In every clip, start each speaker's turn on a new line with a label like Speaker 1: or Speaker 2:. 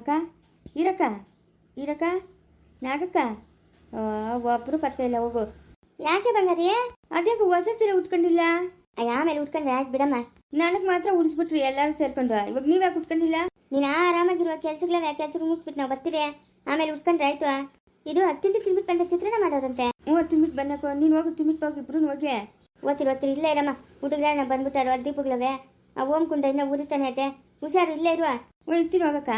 Speaker 1: ಅಕ್ಕ? ಇರಕ್ಕ? ಇರಕ್ಕ? ನಾಗಕ್ಕ? ಒಬ್ರು ಪತ್ತೆ ಇಲ್ಲ ಹೋಗು.
Speaker 2: ಯಾಕೆ ಬಂಗಾರಿ?
Speaker 1: ಅದ್ಯಾಕೆ ಹೊಸ ಸೀರೆ ಉಟ್ಕೊಂಡಿಲ್ಲ.
Speaker 2: ಆಮೇಲೆ ಉಟ್ಕೊಂಡ್ರೆ ಯಾಕೆ ಬಿಡಮ್ಮ.
Speaker 1: ನನಗೆ ಮಾತ್ರ ಉಡಿಸ್ಬಿಟ್ರಿ ಎಲ್ಲರೂ ಸೇರ್ಕೊಂಡು. ಇವಾಗ ನೀವ್ಯಾಕೆ ಉಟ್ಕೊಂಡಿಲ್ಲ?
Speaker 2: ನೀನು ಆರಾಮಾಗಿರುವ ಕೆಲ್ಸಗಳನ್ನ ಕೆಲ್ಸಕ್ಕೆ ಮುಗಿಸ್ಬಿಟ್ಟು ನಾವು ಬರ್ತೀರಿ ಆಮೇಲೆ ಉಟ್ಕೊಂಡ್ರೆ ಆಯ್ತು. ಇದು ತಿಂಡಿ ತಿನ್ಬಿಟ್ಟು ಬಂದ ಚಿತ್ರಣ ಮಾಡೋರಂತೆ.
Speaker 1: ಹ್ಞೂ ತಿನ್ಬಿಟ್ಟು ಬನ್ನಕೋ ನೀನು ಹೋಗಿ ತಿನ್ಬಿಟ್ಟು ಹೋಗಿ ಇಬ್ರು ಹೋಗಿ.
Speaker 2: ಓದ್ತಿರಿ ಓದ್ತಿರಿ ಇಲ್ಲೇ ಇರಮ್ಮ. ಹುಡುಗ್ರನ್ನ ಬಂದ್ಬಿಟ್ಟಾರು ದೀಪಗಳವೆ ಆ ಓಮ್ ಕುಂಡ ಇನ್ನ ಉರಿತಾನೆ ಐತೆ. ಹುಷಾರು ಇಲ್ಲೇ ಇರುವ.
Speaker 1: ಓ ಇರ್ತೀನಿ ಹೋಗಕ್ಕ.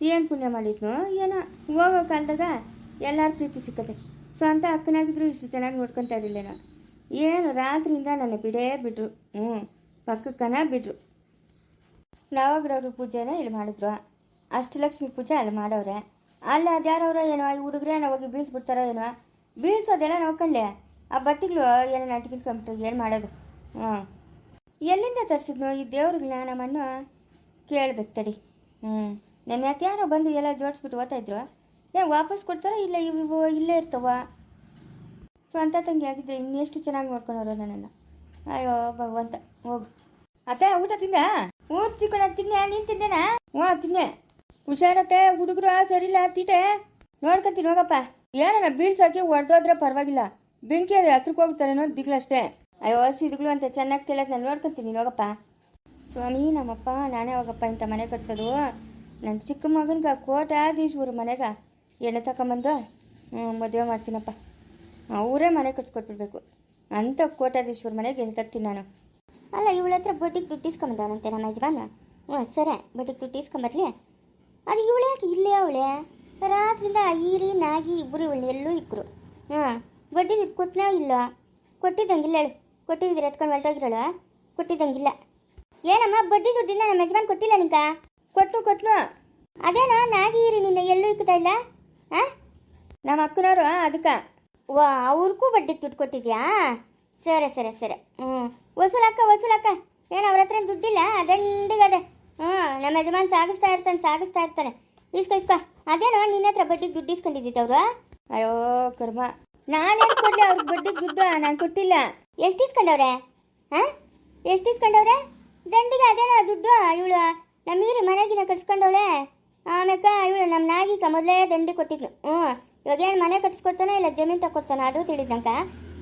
Speaker 1: ಏನು ಪುಣ್ಯ ಮಾಡಿದ್ನು? ಏನೋ ಹೋಗೋ ಕಾಲದಾಗ ಎಲ್ಲರ ಪ್ರೀತಿ ಸಿಕ್ಕತ್ತೆ. ಸ್ವಂತ ಅಕ್ಕನಾಗಿದ್ರು ಇಷ್ಟು ಚೆನ್ನಾಗಿ ನೋಡ್ಕೊತಾ ಇರಲಿಲ್ಲ ಏನು ರಾತ್ರಿಯಿಂದ ನನ್ನ ಬಿಡೇ ಬಿಟ್ರು. ಹ್ಞೂ ಪಕ್ಕಕ್ಕನ ಬಿಟ್ರು. ನವಗ್ರಹರು ಪೂಜೆನ ಇಲ್ಲಿ ಮಾಡಿದ್ರು. ಅಷ್ಟಲಕ್ಷ್ಮಿ ಪೂಜೆ ಅಲ್ಲಿ ಮಾಡೋರೆ. ಅಲ್ಲಿ ಅದ್ಯಾರವ್ರ ಏನೋ, ಈ ಹುಡುಗ್ರೇನ ಹೋಗಿ ಬೀಳ್ಸ್ಬಿಡ್ತಾರೋ ಏನೋ? ಬೀಳ್ಸೋದೆಲ್ಲ ನೋಡ್ಕೊಂಡೆ ಆ ಬಟ್ಟೆಗಳು ಏನೋ ಕಂಬಿಟ್ರು ಏನು ಮಾಡೋದು? ಹ್ಞೂ ಎಲ್ಲಿಂದ ತರಿಸಿದ್ನು ಈ ದೇವ್ರ ಜ್ಞಾನವನ್ನು ಕೇಳಬೇಕು ತಡಿ. ಹ್ಞೂ ನನ್ನ ಯಾರೋ ಬಂದು ಎಲ್ಲ ಜೋಡಿಸ್ಬಿಟ್ಟು ಓದ್ತಾಯಿದ್ರು ಏನು ವಾಪಸ್ ಕೊಡ್ತಾರೋ ಇಲ್ಲ ಇವು ಇಲ್ಲೇ ಇರ್ತವ? ಅಂತ ತಂಗಿ ಆಗಿದ್ರೆ ಇನ್ನೆಷ್ಟು ಚೆನ್ನಾಗಿ ನೋಡ್ಕೊಳೋರು ನನ್ನನ್ನು? ಅಯ್ಯೋ ಭಗವಂತ ಹೋಗು. ಅತ್ತೆ, ಊಟ ತಿಂದ ಊಟ ಚಿಕ್ಕಣ ತಿನ್ನೆ ನೀನು ತಿಂದೇನಾ ಹ್ಞೂ ತಿನ್ನೆ ಹುಷಾರತ್ತೆ, ಹುಡುಗರು ಸರಿಲ್ಲ, ತೀಟೆ. ನೋಡ್ಕೊತೀನಿ, ಹೋಗಪ್ಪ. ಏನಣ್ಣ ಬೀಳ್ಸಾಕಿ ಹೊಡೆದೋದ್ರೆ ಪರವಾಗಿಲ್ಲ. ಬೆಂಕಿ ಅದು ಹತ್ರಕ್ಕೆ ಹೋಗ್ಬಿಡ್ತಾರೇನೋ ದಿಗ್ಲಷ್ಟೇ. ಅಯ್ಯೋ, ಸಿದ್ಗಳು ಅಂತ ಚೆನ್ನಾಗಿ ಕೇಳೋದು ನಾನು ನೋಡ್ಕೊತೀನಿ, ಹೋಗಪ್ಪ. ಸ್ವಾಮಿ, ನಮ್ಮಪ್ಪ, ನಾನೇ ಹೋಗಪ್ಪ, ಇಂಥ ಮನೆ ಕಟ್ಸೋದು. ನನ್ನ ಚಿಕ್ಕ ಮಗನಿಗೆ ಕೋಟಾಧೀಶ್ವರ ಮನೆಗೆ. ಎಣ್ಣೆ ತಗೊಂಬಂದು ಮದುವೆ ಮಾಡ್ತೀನಪ್ಪ. ಅವರೇ ಮನೆ ಕಟ್ಸ್ಕೊಟ್ಬಿಡ್ಬೇಕು ಅಂತ ಕೋಟಾಧೀಶ್ವರ ಮನೆಗೆ ಎಣ್ಣೆ ತರ್ತೀನಿ ನಾನು.
Speaker 2: ಅಲ್ಲ, ಇವಳ ಹತ್ರ ಬಡ್ಡಿಗೆ ದುಡ್ಡು ಇಸ್ಕೊಂಬಂದವನಂತೆ ನಮ್ಮ ಯಜಮಾನ. ಹ್ಞೂ ಸರಿ ಬಡ್ಡಿಗೆ ದುಡ್ಡು ಇಸ್ಕೊಂಬರ್ಲಿ. ಅದು ಇವಳು ಯಾಕೆ ಇಲ್ಲೇ ಅವಳೆ? ರಾತ್ರಿಂದ ಈರಿ, ನಾಗಿ ಇಬ್ಬರು ಇವಳು ಎಲ್ಲೂ ಇಕ್ಕರು ಹಾಂ ಬಡ್ಡಿಗೆ ಇದು ಕೊಟ್ಟನೋ ಇಲ್ಲ? ಕೊಟ್ಟಿದ್ದಂಗಿಲ್ಲ ಹೇಳು. ಕೊಟ್ಟಿದ್ರೆ ಎತ್ಕೊಂಡು ಹೊರಟೋಗಿರೋಳು. ಕೊಟ್ಟಿದ್ದಂಗಿಲ್ಲ. ಏನಮ್ಮ ಬಡ್ಡಿ ದುಡ್ಡಿನ ನಮ್ಮ ಯಜಮಾನ್ ಕೊಟ್ಟಿಲ್ಲ ನಿಂಕ
Speaker 1: ಕೊಟ್ನು ಕೊಟ್ನು
Speaker 2: ಅದೇನೋ ನಾಗಿ ಇರಿ, ನಿನ್ನ ಎಲ್ಲೂ ಇಕ್ಕುತ್ತಾ ಇಲ್ಲ?
Speaker 1: ನಮ್ಮ ಅಕ್ಕನವರು ಅದಕ್ಕೆ
Speaker 2: ವಾ, ಅವ್ರಿಗೂ ಬಡ್ಡಿಗೆ ದುಡ್ಡು ಕೊಟ್ಟಿದ್ಯಾ? ಸರಿ ಸರಿ ಸರಿ. ಹ್ಞೂ ವಸೂಲಕ್ಕ ವಸೂಲಕ್ಕ. ಏನು ಅವ್ರ ಹತ್ರ ದುಡ್ಡಿಲ್ಲ? ಅದಂಡಿಗದೆ ಹ್ಞೂ ನಮ್ಮ ಯಜಮಾನ್ ಸಾಗಿಸ್ತಾ ಇರ್ತಾನೆ ಸಾಗಿಸ್ತಾ ಇರ್ತಾನೆ. ಇಸ್ಕೊ ಇಸ್ಕೊ. ಅದೇನೋ ನಿನ್ನ ಹತ್ರ ಬಡ್ಡಿಗೆ ದುಡ್ಡು ಇಸ್ಕೊಂಡಿದ್ದಿದ್ದವ್ರು
Speaker 1: ಅಯ್ಯೋ, ಕರ್ಮ. ನಾನೇನು ಕೊಡಲಿ ಅವ್ರಿಗೆ ಬಡ್ಡಿಗೆ ದುಡ್ಡು ನಾನು ಕೊಟ್ಟಿಲ್ಲ.
Speaker 2: ಎಷ್ಟು ಇಸ್ಕೊಂಡವ್ರೆ? ಹಾಂ ಎಷ್ಟು ಇಸ್ಕೊಂಡವ್ರೆ? ದಂಡಿಗೆ ಅದೇನೋ ದುಡ್ಡು ಇವಳು ನಮ್ಮ ಮೇಲೆ ಮನೆಗಿನ ಕಟ್ಸ್ಕೊಂಡವಳೆ. ಆಮ್ಯಾಕ ಇವಳು ನಮ್ಮ ನಾಗಿಕ ಮೊದಲೇ ದಂಡಿ ಕೊಟ್ಟಿದ್ನು ಹ್ಞೂ ಇವಾಗ ಏನು ಮನೆ ಕಟ್ಸ್ಕೊಡ್ತಾನೋ ಇಲ್ಲ ಜಮೀನು ತಗೊಡ್ತಾನೋ ಅದು ತಿಳಿದಂಕ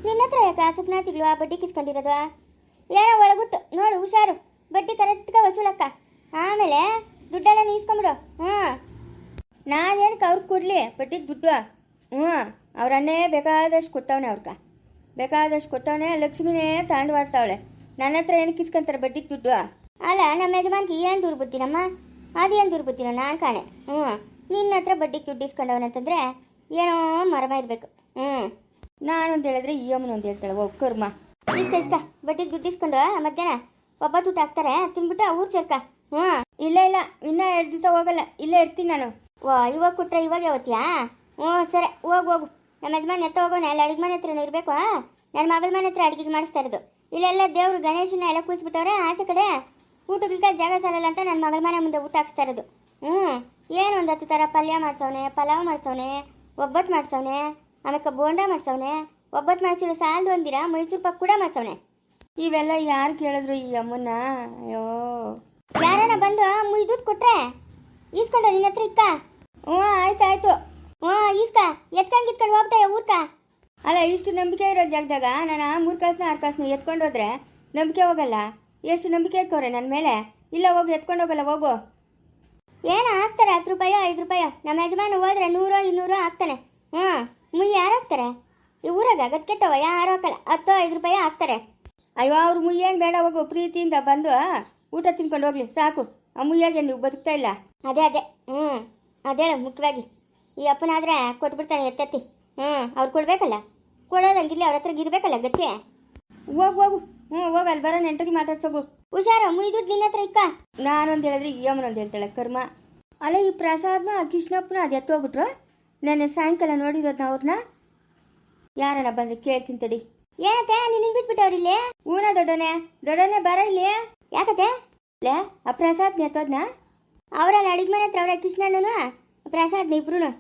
Speaker 2: ನಿನ್ನ ಹತ್ರ ಯಾಕೆ ಸುಪ್ನಾತಿಗಳು ಆ ಬಡ್ಡಿ ಕಿಸ್ಕೊಂಡಿರೋದು? ಏನೋ ಒಳಗುಟ್ಟು. ನೋಡು, ಹುಷಾರು. ಬಡ್ಡಿ ಕರೆಕ್ಟ್ಗೆ ವಸೂಲಕ್ಕ. ಆಮೇಲೆ ದುಡ್ಡೆಲ್ಲ ನೀಸ್ಕೊಂಬಿಡು. ಹ್ಞೂ.
Speaker 1: ನಾನೇನಕ್ಕೆ ಅವ್ರಿಗೆ ಕೊಡಲಿ? ಬಡ್ಡಿಗೆ ದುಡ್ಡು. ಹ್ಞೂ. ಅವ್ರನ್ನೇ ಬೇಕಾದಷ್ಟು ಕೊಟ್ಟವನೇ ಅವ್ರಕ್ಕ ಬೇಕಾದಷ್ಟು ಕೊಟ್ಟವನೆ ಲಕ್ಷ್ಮಿನೇ ತಾಂಡವಾಡ್ತಾವಳೆ. ನನ್ನ ಹತ್ರ ಏನಕ್ಕೆ ಇಸ್ಕೊಂತಾರೆ ಬಡ್ಡಿಗೆ ದುಡ್ಡು?
Speaker 2: ಅಲ್ಲ, ನಮ್ಮ ಯಜಮಾನ್ಗೆ ಏನು ದುರ್ಬುದ್ಧಿನಮ್ಮ ಅದೇನು ದುರ್ಬುದ್ಧಿನೋ ನಾನು ಕಾಣೆ. ಹ್ಞೂ ನಿನ್ನ ಹತ್ರ ಬಡ್ಡಿಗೆ ದುಡ್ಡು ಇಸ್ಕೊಂಡವನಂತಂದ್ರೆ ಏನೋ ಮರಮ ಇರಬೇಕು. ಹ್ಞೂ
Speaker 1: ನಾನೊಂದು ಹೇಳಿದ್ರೆ ಈ ಅಮ್ಮನ ಒಂದು ಹೇಳ್ತಾಳೆ, ಓ, ಕರ್ಮ.
Speaker 2: ಇಸ್ಕ ಇಸ್ಕ. ಬಡ್ಡಿಗೆ ದುಡ್ಡು ಇಸ್ಕೊಂಡು ಮಧ್ಯಾಹ್ನ ಒಬ್ಬ ದುಡ್ಡು ಹಾಕ್ತಾರೆ ತಿನ್ಬಿಟ್ಟು ಊರು ಸೇರ್ಕ. ಹ್ಞೂ
Speaker 1: ಇಲ್ಲ ಇಲ್ಲ. ಇನ್ನೂ ಎರಡು ದಿವಸ ಹೋಗಲ್ಲ. ಇಲ್ಲೇ ಇರ್ತೀನಿ ನಾನು.
Speaker 2: ಓ, ಇವಾಗ ಕೊಟ್ರೆ ಇವಾಗ ಯಾವತ್ತೀಯಾ? ಹ್ಞೂ ಸರಿ. ಹೋಗು ಹೋಗು. ನಮ್ಮ ಯಜಮಾನ್ ಎತ್ತ ಹೋಗೋಣ. ಅಲ್ಲಿ ಅಡುಗೆ ಮನೆ ಹತ್ರನೇ ಇರಬೇಕು ನನ್ನ ಮಗಳ ಮನೆ ಹತ್ರ ಅಡುಗೆಗೆ ಮಾಡಿಸ್ತಾ ಇರೋದು. ಇಲ್ಲೆಲ್ಲ ದೇವರು ಗಣೇಶನ ಎಲ್ಲ ಕೂರಿಸ್ಬಿಟ್ಟವ್ರೆ, ಆಚೆ ಕಡೆ ಊಟಕ್ಕೆ ಜಾಗ ಸಾಲಲ್ಲ ಅಂತ ನನ್ನ ಮಗಳ ಮನೆ ಮುಂದೆ ಊಟ ಹಾಕ್ಸ್ತಾ ಇರೋದು. ಹ್ಞೂ ಏನು ಒಂದು ಹತ್ತು ಥರ ಪಲ್ಯ ಮಾಡ್ಸವನೆ ಪಲಾವ್ ಮಾಡ್ಸವನೆ ಒಬ್ಬಟ್ಟು ಮಾಡ್ಸವನೆ ಆಮೇಲೆ ಬೋಂಡ ಮಾಡ್ಸವನೆ ಒಬ್ಬಟ್ಟು ಮಾಡ್ಸಿರೋ ಸಾಲದು ಒಂದಿರ ಮೈಸೂರು ಪಾಕ್ ಕೂಡ ಮಾಡ್ಸವನೆ.
Speaker 1: ಇವೆಲ್ಲ ಯಾರು ಕೇಳಿದ್ರು ಈ ಅಮ್ಮನ ಅಯ್ಯೋ.
Speaker 2: ಯಾರನ್ನ ಬಂದು ಮುಯ್ ದುಡ್ಡು ಕೊಟ್ರೆ? ಈಸ್ಕೊಂಡು ನಿನ್ನ ಹತ್ರ ಇಕ್ಕ?
Speaker 1: ಹ್ಞೂ ಆಯ್ತು ಆಯ್ತು.
Speaker 2: ಹ್ಞೂ ಈಸ್ಕ ಎತ್ಕೊಂಡು ಗಿತ್ಕೊಂಡು ಹೋಗ್ಬಿಟ್ಟೆ ಊರ್ಕ?
Speaker 1: ಅಲ್ಲ ಇಷ್ಟು ನಂಬಿಕೆ ಇರೋ ಜಾಗದಾಗ ನಾನು ಮೂರು ಕಾಸನ್ನ ಆರು ಕಾಸನ್ನ ಎತ್ಕೊಂಡು ಹೋದ್ರೆ ನಂಬಿಕೆ ಹೋಗಲ್ಲ. ಎಷ್ಟು ನಂಬಿಕೆ ಇಟ್ಕೋರೆ ನನ್ನ ಮೇಲೆ? ಇಲ್ಲ ಹೋಗು ಎತ್ಕೊಂಡು ಹೋಗಲ್ಲ ಹೋಗು.
Speaker 2: ಏನು ಹಾಕ್ತಾರೆ ಹತ್ತು ರೂಪಾಯೋ ಐದು ರೂಪಾಯೋ. ನಮ್ಮ ಯಜಮಾನ ಹೋದ್ರೆ ನೂರೋ ಇನ್ನೂರೋ ಹಾಕ್ತಾನೆ. ಹಾಂ ಮುಯ್ ಯಾರು ಹಾಕ್ತಾರೆ? ಈ ಊರಾಗ ಗತ್ಕೆಟ್ಟವ ಯಾರು ಹಾಕಲ್ಲ? ಹತ್ತೋ ಐದು ರೂಪಾಯಿ ಹಾಕ್ತಾರೆ.
Speaker 1: ಅಯ್ಯೋ ಅವ್ರು ಮುಯ್ಯಂಗೆ ಬೇಡ ಹೋಗು ಪ್ರೀತಿಯಿಂದ ಬಂದು ಊಟ ತಿನ್ಕೊಂಡು ಹೋಗ್ಲಿ ಸಾಕು. ಆ ಮುಯ್ಯಾಗೆ ನೀವು ಬದುಕ್ತಾ ಇಲ್ಲ.
Speaker 2: ಅದೇ ಅದೇ. ಹ್ಞೂ ಅದೇಳು ಮುಖ್ಯವಾಗಿ. ಈ ಅಪ್ಪನಾದ್ರೆ ಕೊಟ್ಬಿಡ್ತಾನೆ ಎತ್ತತ್ತಿ. ಹ್ಞೂ ಅವ್ರು ಕೊಡಬೇಕಲ್ಲ? ಕೊಡೋದಂಗಿಲ್ಲ ಅವ್ರ ಹತ್ರ ಇರ್ಬೇಕಲ್ಲ ಗತ್ತೆ
Speaker 1: ಹೋಗು ಹೋಗು. ಹ್ಞೂ ಹೋಗಿ ಅಲ್ಲಿ ಬರೋ ನೆಂಟ್ರಿಗೆ ಮಾತಾಡ್ಸೋಗು
Speaker 2: ಹುಷಾರು ಮುಯ್ ದುಡ್ಡು ನಿನ್ನ ಹತ್ರ ಇಕ್ಕ.
Speaker 1: ನಾನೊಂದು ಹೇಳಿದ್ರೆ ಈ ಅಮ್ಮನೊಂದು ಹೇಳ್ತಾಳೆ ಕರ್ಮ. ಅಲ್ಲ ಈ ಪ್ರಸಾದ್ನ ಆ ಕೃಷ್ಣಪ್ಪನ ಅದು ಎತ್ತೋಗ್ಬಿಟ್ರು? ನೆನ್ನೆ ಸಾಯಂಕಾಲ ನೋಡಿರೋದ್ನ ಅವ್ರನ್ನ ಯಾರನ್ನ ಬಂದ್ರೆ ಕೇಳ್ತೀನಿ ತಡಿ.
Speaker 2: ಏನತ್ತೆ ನೀನು ಬಿಟ್ಬಿಟ್ಟವ್ರು ಇಲ್ಲಿ?
Speaker 1: ಊನ ದೊಡ್ಡನೆ ದೊಡ್ಡನೆ ಬರ ಇಲ್ಲಿ?
Speaker 2: ಯಾಕತ್ತೆ?
Speaker 1: ಲೇ ಆ ಪ್ರಸಾದ್ ಎತ್ತೋದ್ನ?
Speaker 2: ಅವರಲ್ಲಿ ಅಡಿಗೆ ಮನೆ ಹತ್ರ ಅವ್ರೆ ಕೃಷ್ಣಣ್ಣನು ಪ್ರಸಾದ್ನ ಇಬ್ರು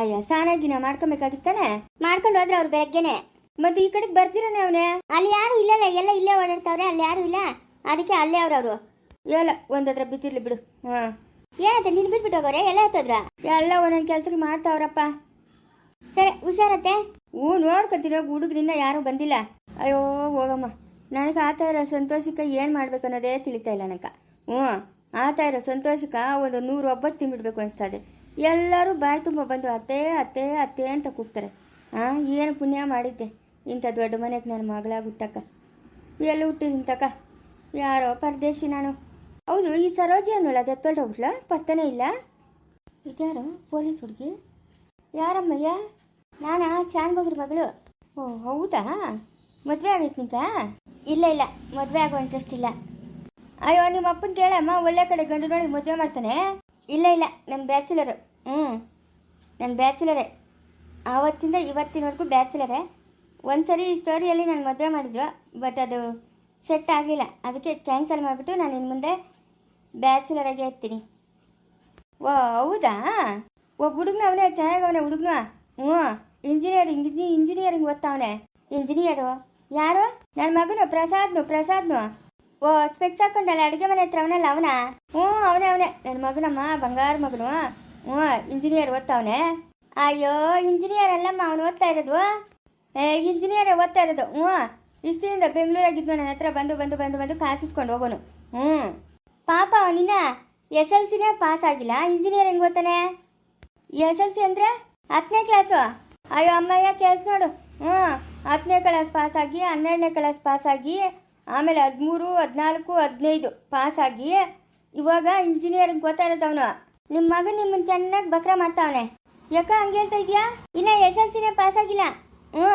Speaker 1: ಅಯ್ಯ ಸಾನಾಗಿನ ಮಾಡ್ಕೊಬೇಕಾಗಿತ್ತಾನೆ?
Speaker 2: ಮಾಡ್ಕೊಂಡು ಹೋದ್ರೆ ಅವ್ರು ಬೆಳಗ್ಗೆನೆ.
Speaker 1: ಮತ್ತೆ ಈ ಕಡೆಗೆ ಬರ್ತೀರಾನೆ ಅವನೇ?
Speaker 2: ಅಲ್ಲಿ ಯಾರು ಇಲ್ಲಲ್ಲ ಎಲ್ಲ ಇಲ್ಲೇ ಓಡಾಡ್ತಾವ್ರೆ ಅಲ್ಲಿ ಯಾರು ಇಲ್ಲ? ಅದಕ್ಕೆ ಅಲ್ಲೇ ಅವ್ರವ್ರು.
Speaker 1: ಇಲ್ಲ ಒಂದತ್ರ ಬಿತ್ತಿರ್ಲಿ ಬಿಡು. ಹಾಂ.
Speaker 2: ಏನಂತ ನಿನ್ ಬಿಟ್ಬಿಟ್ಟು ಹೋಗೋರೆ? ಎಲ್ಲ ಹತ್ತದ್ರ?
Speaker 1: ಎಲ್ಲ ಒಂದೊಂದು ಕೆಲ್ಸಕ್ಕೆ ಮಾಡ್ತಾವ್ರಪ್ಪ.
Speaker 2: ಸರಿ ಹುಷಾರತ್ತೆ?
Speaker 1: ಹ್ಞೂ ನೋಡ್ಕೊತೀನಿ ಹುಡುಗ್ರಿಂದ ಯಾರೂ ಬಂದಿಲ್ಲ. ಅಯ್ಯೋ ಹೋಗಮ್ಮ. ನನಗೆ ಆ ಥರ ಸಂತೋಷಕ್ಕೆ ಏನು ಮಾಡ್ಬೇಕು ಅನ್ನೋದೇ ತಿಳಿತಾ ಇಲ್ಲ ನನಗೆ. ಹ್ಞೂ ಆತ ಇರೋ ಸಂತೋಷಕ್ಕೆ ಒಂದು ನೂರು ಒಬ್ಬಟ್ಟು ತಿನ್ಬಿಡ್ಬೇಕು ಅನಿಸ್ತದೆ. ಎಲ್ಲರೂ ಬಾಯಿ ತುಂಬ ಬಂದು ಅತ್ತೆ ಅತ್ತೆ ಅತ್ತೆ ಅಂತ ಕೂಗ್ತಾರೆ. ಹಾಂ ಏನು ಪುಣ್ಯ ಮಾಡಿದ್ದೆ. ಇಂಥ ದೊಡ್ಡ ಮನೆಗೆ ನನ್ನ ಮಗಳಾಗಿ ಹುಟ್ಟಕ್ಕ ಎಲ್ಲಿ ಹುಟ್ಟಿದಿಂತಕ್ಕ ಯಾರೋ ಪರದೇಶಿ ನಾನು. ಹೌದು, ಈ ಸರೋಜಿ ಅನ್ನೋಲ್ಲ ದತ್ತೊಳ್ಳೆ ಹೋಗ್ಲ ಪತ್ತನೇ ಇಲ್ಲ? ಇದ್ಯಾರು ಪೊಲೀಸ್ ಹುಡುಗಿ? ಯಾರಮ್ಮಯ್ಯ?
Speaker 2: ನಾನಾ ಶಾನ್ ಬಗ್ರ ಮಗಳು.
Speaker 1: ಓ, ಹೌದಾ? ಮದುವೆ ಆಗೈತೆ ನಿಂತ
Speaker 2: ಇಲ್ಲ ಇಲ್ಲ, ಮದುವೆ ಆಗೋ ಇಂಟ್ರೆಸ್ಟ್ ಇಲ್ಲ.
Speaker 1: ಅಯ್ಯೋ, ನಿಮ್ಮ ಅಪ್ಪನ ಕೇಳಮ್ಮ, ಒಳ್ಳೆ ಕಡೆ ಗಂಡು ನೋಡಿ ಮದುವೆ ಮಾಡ್ತಾನೆ?
Speaker 2: ಇಲ್ಲ ಇಲ್ಲ ನನ್ನ ಬ್ಯಾಚುಲರು. ಹ್ಞೂ ನನ್ನ ಬ್ಯಾಚುಲರೇ. ಆವತ್ತಿಂದ ಇವತ್ತಿನವರೆಗೂ ಬ್ಯಾಚುಲರೇ. ಒಂದ್ಸರಿ ಈ ಸ್ಟೋರಿಯಲ್ಲಿ ನಾನು ಮದುವೆ ಮಾಡಿದ್ರು, ಬಟ್ ಅದು ಸೆಟ್ ಆಗಿಲ್ಲ. ಅದಕ್ಕೆ ಕ್ಯಾನ್ಸಲ್ ಮಾಡಿಬಿಟ್ಟು ನಾನು ಇನ್ನು ಮುಂದೆ ಬ್ಯಾಚುಲರಾಗೆ ಇರ್ತೀನಿ.
Speaker 1: ಓ ಹೌದಾ? ಒಬ್ಬ ಹುಡುಗನ ಅವನೇ ಚೆನ್ನಾಗವನೆ ಹುಡುಗನ. ಹ್ಞೂ ಇಂಜಿನಿಯರಿಂಗ್ ಇಂಜಿನಿಯರಿಂಗ್ ಓದ್ತಾವನೆ
Speaker 2: ಇಂಜಿನಿಯರು? ಯಾರು?
Speaker 1: ನನ್ನ ಮಗನು, ಪ್ರಸಾದ್ನು ಪ್ರಸಾದ್ನು.
Speaker 2: ಓ, ಸ್ಪೆಕ್ಸ್ ಹಾಕೊಂಡಲ್ಲ, ಅಡುಗೆ ಮನೆ ಹತ್ರ ಅವನಲ್ಲ ಅವನ?
Speaker 1: ಹ್ಞೂ, ಅವನೇ ಅವನೇ. ನನ್ನ ಮಗನಮ್ಮ, ಬಂಗಾರ ಮಗನು. ಹ್ಞೂ, ಇಂಜಿನಿಯರ್ ಓದ್ತಾವನೆ
Speaker 2: ಅಯ್ಯೋ, ಇಂಜಿನಿಯರ್ ಅಲ್ಲಮ್ಮ, ಅವನು ಓದ್ತಾ ಇರೋದು.
Speaker 1: ಇಂಜಿನಿಯರ್ ಓದ್ತಾ ಇರೋದು. ಹ್ಞೂ. ಇಷ್ಟಿನಿಂದ ಬೆಂಗಳೂರಾಗಿದ್ದು ನನ್ನ ಹತ್ರ ಬಂದು ಬಂದು ಬಂದು ಬಂದು ಕಾಸಿಸ್ಕೊಂಡು ಹೋಗೋನು. ಹ್ಞೂ.
Speaker 2: ಪಾಪ ಅವನಿನ್ನ ಎಸ್ ಎಲ್ ಸಿನೇ ಪಾಸ್ ಆಗಿಲ್ಲ. ಇಂಜಿನಿಯರ್ ಹೆಂಗೆ ಓದ್ತಾನೆ?
Speaker 1: ಎಸ್ ಎಲ್ ಸಿ ಅಂದರೆ
Speaker 2: ಹತ್ತನೇ ಕ್ಲಾಸು
Speaker 1: ಅಯ್ಯೋ ಅಮ್ಮಯ್ಯ ಕೆಲ್ಸ ನೋಡು. ಹ್ಞೂ. ಹತ್ತನೇ ಕ್ಲಾಸ್ ಪಾಸಾಗಿ ಹನ್ನೆರಡನೇ ಕ್ಲಾಸ್ ಪಾಸಾಗಿ ಆಮೇಲೆ ಹದಿಮೂರು, ಹದಿನಾಲ್ಕು, ಹದಿನೈದು ಪಾಸಾಗಿ ಇವಾಗ ಇಂಜಿನಿಯರಿಂಗ್ ಗೊತ್ತಾ ಇರೋದು ಅವನು.
Speaker 2: ನಿಮ್ಮ ಮಗ ನಿಮ್ಮನ್ನು ಚೆನ್ನಾಗಿ ಬಕ್ರ ಮಾಡ್ತಾವನೆ.
Speaker 1: ಯಾಕ ಹಂಗೆ ಹೇಳ್ತಾ ಇದೆಯಾ?
Speaker 2: ಇನ್ನ ಎಸ್ ಎಲ್ ಸಿನೇ ಪಾಸ್ ಆಗಿಲ್ಲ. ಹ್ಞೂ.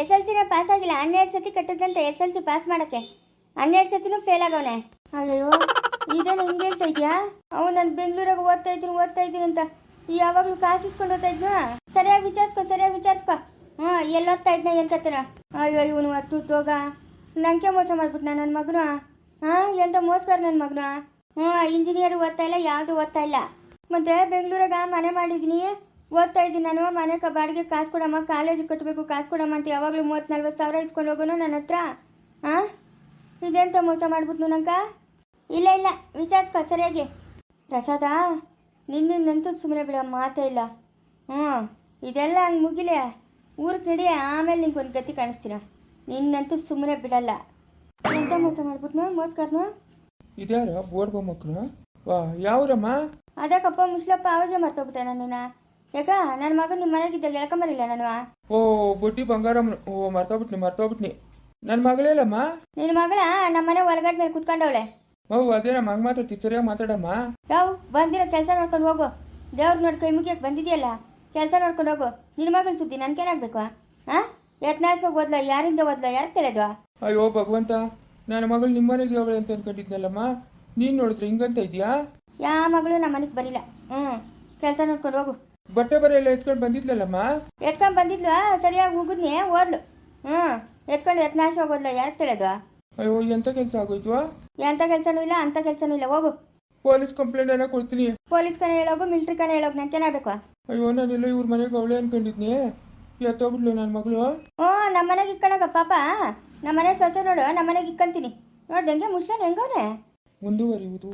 Speaker 2: ಎಸ್ ಎಲ್ ಸಿನೇ ಪಾಸ್ ಆಗಿಲ್ಲ. ಹನ್ನೆರಡು ಸತಿ ಕಟ್ಟದಂತ ಎಸ್ ಎಲ್ ಸಿ ಪಾಸ್ ಮಾಡಕ್ಕೆ. ಹನ್ನೆರಡು ಸತಿನೂ ಫೇಲ್ ಆಗವನೆ.
Speaker 1: ಅಯ್ಯೋ ಇದೇನು ಹಿಂಗೆ ಹೇಳ್ತಾ ಇದೆಯಾ? ಅವನು ನಾನು ಬೆಂಗಳೂರಾಗ ಓದ್ತಾ ಇದ್ದೀನಿ ಓದ್ತಾ ಇದ್ದೀನಿ ಅಂತ. ಯಾವಾಗಲೂ ಕಾಸಿಸ್ಕೊಂಡು ಓದ್ತಾ ಇದ್ನ?
Speaker 2: ಸರಿಯಾಗಿ ವಿಚಾರಿಸ್ಕೊ ಸರಿಯಾಗಿ ವಿಚಾರಿಸ್ಕೊ. ಹ್ಞೂ ಎಲ್ಲಿ ಓದ್ತಾ ಇದ್ನ ಏನ್ ಕತ್ತನ
Speaker 1: ಅಯ್ಯೋ ಇವನು ಹತ್ತು ತೋಗ ನನಗೆ ಮೋಸ ಮಾಡ್ಬಿಟ್ನ ನನ್ನ ಮಗನು? ಹಾಂ ಎಂತ ಮೋಸ್ಕರ ನನ್ನ ಮಗನು?
Speaker 2: ಹ್ಞೂ ಇಂಜಿನಿಯರ್ ಓದ್ತಾ ಇಲ್ಲ ಯಾವುದು ಓದ್ತಾ ಇಲ್ಲ.
Speaker 1: ಮತ್ತೆ ಬೆಂಗಳೂರಾಗ ಮನೆ ಮಾಡಿದ್ದೀನಿ ಓದ್ತಾ ಇದ್ದೀನಿ ನಾನು. ಮನೆ ಕ ಬಾಡಿಗೆ ಕಾಸು ಕೊಡಮ್ಮ ಕಾಲೇಜಿಗೆ ಕಟ್ಟಬೇಕು ಕಾಸು ಕೊಡಮ್ಮ ಅಂತ ಯಾವಾಗಲೂ ಮೂವತ್ತು ನಲ್ವತ್ತು ಸಾವಿರ ಇಸ್ಕೊಂಡು ಹೋಗೋನು ನನ್ನ ಹತ್ರ. ಹಾಂ ಇದೆಂತ ಮೋಸ ಮಾಡ್ಬಿಟ್ನು ನಂಕ
Speaker 2: ಇಲ್ಲ ಇಲ್ಲ ವಿಚಾರಿಸ್ಕೊ ಸರಿಯಾಗಿ.
Speaker 1: ಪ್ರಸಾದ ನಿನ್ನಂತೂ ಸುಮ್ಮನೆ ಬಿಡ ಮಾತೇ ಇಲ್ಲ. ಹ್ಞೂ ಇದೆಲ್ಲ ಹಂಗೆ ಮುಗಿಲೆ. ಊರಿಗೆ ನಡಿ ಆಮೇಲೆ ನಿಂಗೆ ಒಂದು ಗತಿ ಕಾಣಿಸ್ತೀನ. ನಿನ್ನಂತೂ ಸುಮ್ಮನೆ ಬಿಡಲ್ಲ. ಎಂತ ಮೋಸ ಮಾಡ್ಬಿಟ್ನು ಮೋಸ್ಕರ್ನು?
Speaker 3: ಇದ್ಯಾರ ಬೋರ್ಡ್ ಮಕ್ಕಳು ವಾ ಯಾವ್ರಮ್ಮ?
Speaker 1: ಅದಕ್ಕಪ್ಪ ಮುಸ್ಲಪ್ಪ ಅವಾಗೆ ಮರ್ತೋಗ್ಬಿಟ್ಟೆ ನನ್ನನ್ನ. ಯಾಕ? ನನ್ನ ಮಗ ನಿಮ್ಮ ಮನೆಗಿದ್ದಾಗ ಎಳ್ಕೊಂಬರಿಲ್ಲ ನಾನು
Speaker 3: ಓ ಬುಡ್ಡಿ ಬಂಗಾರಮ್ಮನು ಓ ಮರ್ತೋಗ್ಬಿಟ್ನಿ ಮರ್ತೋಗ್ಬಿಟ್ನಿ. ನನ್ನ ಮಗಳೇಲಮ್ಮ
Speaker 1: ನಿನ್ನ ಮಗಳ ನಮ್ಮ ಮನೆ ಒಳಗಡೆ ಮೇಲೆ ಕುತ್ಕೊಂಡವಳೆ.
Speaker 3: ಓ ಅದೇ ನಮ್ಮ ಮಗ ಮಾತಾಡ್ತಿ ಸರಿಯಾಗಿ ಮಾತಾಡಮ್ಮ.
Speaker 1: ಯಾವ ಬಂದಿರೋ ಕೆಲಸ ನೋಡ್ಕೊಂಡು ಹೋಗು. ದೇವ್ರ ನೋಡಿ ಕೈ ಮುಗಿಯಕ್ಕೆ ಬಂದಿದೆಯಲ್ಲ ಕೆಲಸ ನೋಡ್ಕೊಂಡು ಹೋಗು. ನಿನ್ನ ಮಗಳ ಸುದ್ದಿ ನನ್ಗೇನಾಗಬೇಕು ಹಾಂ ಯತ್ನಾಶ್ವಾಗಿ ಓದ್ಲ ಯಾರಿಂದ ಓದ್ಲ ಯಾರು ತಿಳಿದ್ವಾ
Speaker 3: ಅಯ್ಯೋ ಭಗವಂತ ನನ್ನ ಮಗಳು ನಿಮ್ಮ ಮನೆಗೆ ಅವಳೆ ಅಂತ ಅನ್ಕೊಂಡಿದ್ನಲ್ಲಮ್ಮ? ನೀನು ನೋಡಿದ್ರೆ ಹಿಂಗಂತ ಇದೆಯಾ?
Speaker 1: ಯಾವ ಮಗಳು ನಮ್ಮ ಮನೆಗೆ ಬರಿಲ್ಲ. ಹ್ಞೂ ಕೆಲಸ ನೋಡ್ಕೊಂಡು ಹೋಗು.
Speaker 3: ಬಟ್ಟೆ ಬರೆ ಎಲ್ಲ ಎತ್ಕೊಂಡು ಬಂದಿದ್ಲಲ್ಲಮ್ಮ?
Speaker 1: ಎತ್ಕೊಂಡು ಬಂದಿದ್ಲು ಸರಿಯಾಗಿ ಹೋಗುದ್ನಿ ಓದ್ಲು. ಹ್ಞೂ ಎತ್ಕೊಂಡು ಎತ್ನಾಶ ಹೋಗೋದ್ಲ ಯಾರು ತಿಳಿದ್ವಾ
Speaker 3: ಅಯ್ಯೋ ಎಂತ ಕೆಲಸ ಆಗೋಯ್ತು?
Speaker 1: ಎಂತ ಕೆಲಸನೂ ಇಲ್ಲ ಅಂತ ಕೆಲಸನೂ ಇಲ್ಲ ಹೋಗು.
Speaker 3: ಪೊಲೀಸ್ ಕಂಪ್ಲೇಂಟ್ ಏನೋ ಕೊಡ್ತೀನಿ.
Speaker 1: ಪೊಲೀಸ್ ಕನೆ ಹೇಳೋಗು ಮಿಲ್ಟ್ರಿ ಕನೆ ಹೇಳೋಗು ನಂಗೇನಾಗಬೇಕು
Speaker 3: ಅಯ್ಯೋ ನಾನೆಲ್ಲ ಇವ್ರ ಮನೆಗೆ ಅವಳೆ ಅನ್ಕೊಂಡಿದ್ನಿ. ಎತ್ತೋಗ್ಬಿಡ್ಲು ನನ್ನ ಮಗಳು?
Speaker 1: ಹ್ಞೂ ನಮ್ಮ ಮನೆಗೆ ಇಕ್ಕಣಗ ಪಾಪ. ನಮ್ಮ ಮನೆ ಸೊಸೆ ನೋಡು ನಮ್ಮ ಮನೆಗೆ ಇಕ್ಕಂತೀನಿ. ನೋಡ್ದಂಗೆ ಮುಸ್ಲಾನ್ ಹೆಂಗವ್ರೆ?
Speaker 3: ಮುಂದುವರಿಯುವುದು.